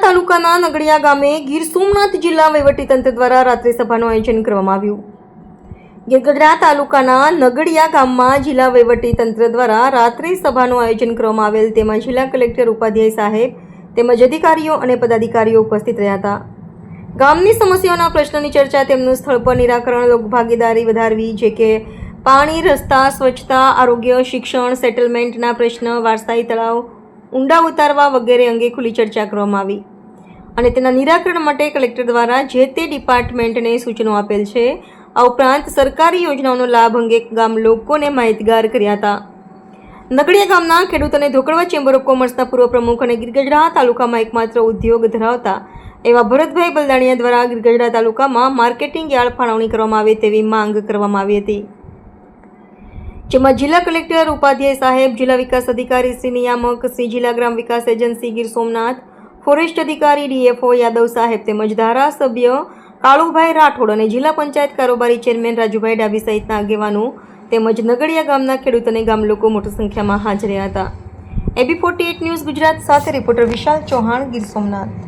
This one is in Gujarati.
તાલુકાના નગડિયા ગામે ગીર સોમનાથ જિલ્લા વહીવટીતંત્ર દ્વારા રાત્રિ સભાનું આયોજન કરવામાં આવ્યું. ગીરગઢડા તાલુકાના નગડિયા ગામમાં જિલ્લા વહીવટીતંત્ર દ્વારા રાત્રિ સભાનું આયોજન કરવામાં આવેલ તેમાં જિલ્લા કલેક્ટર ઉપાધ્યાય સાહેબ તેમજ અધિકારીઓ અને પદાધિકારીઓ ઉપસ્થિત રહ્યા હતા. ગામની સમસ્યાઓના પ્રશ્નોની ચર્ચા તેમનું સ્થળ પર નિરાકરણ, લોકભાગીદારી વધારવી, જે કે પાણી, રસ્તા, સ્વચ્છતા, આરોગ્ય, શિક્ષણ, સેટલમેન્ટના પ્રશ્ન, વારસાઈ તળાવ ઊંડા ઉતારવા વગેરે અંગે ખુલ્લી ચર્ચા કરવામાં આવી. અને તેના નિરાકરણ માટે કલેક્ટર દ્વારા જે તે ડિપાર્ટમેન્ટને સૂચનો આપેલ છે, આ ઉપરાંત સરકારી યોજનાઓનો લાભ અંગે ગામ લોકોને માહિતગાર કર્યા હતા. નગડિયા ગામના ખેડૂતોને ધોકડવા ચેમ્બર ઓફ કોમર્સના પૂર્વ પ્રમુખ અને ગીરગઢડા તાલુકામાં એકમાત્ર ઉદ્યોગ ધરાવતા એવા ભરતભાઈ બલદાણિયા દ્વારા ગીરગઢડા તાલુકામાં માર્કેટિંગ યાર્ડ ફાળવણી કરવામાં આવે તેવી માંગ કરવામાં આવી હતી. જેમાં જિલ્લા કલેક્ટર ઉપાધ્યાય સાહેબ, જિલ્લા વિકાસ અધિકારી શ્રી નિયામક, શ્રી જિલ્લા ગ્રામ વિકાસ એજન્સી ગીર સોમનાથ, ફોરેસ્ટ અધિકારી ડીએફઓ યાદવ સાહેબ તેમજ ધારાસભ્ય કાળુભાઈ રાઠોડ અને જિલ્લા પંચાયત કારોબારી ચેરમેન રાજુભાઈ ડાબી સહિતના આગેવાનો તેમજ નગડિયા ગામના ખેડૂત અને ગામ લોકો મોટી સંખ્યામાં હાજર હતા. એબી ફોર્ટી ન્યૂઝ ગુજરાત સાથે રિપોર્ટર વિશાલ ચૌહાણ, ગીર સોમનાથ.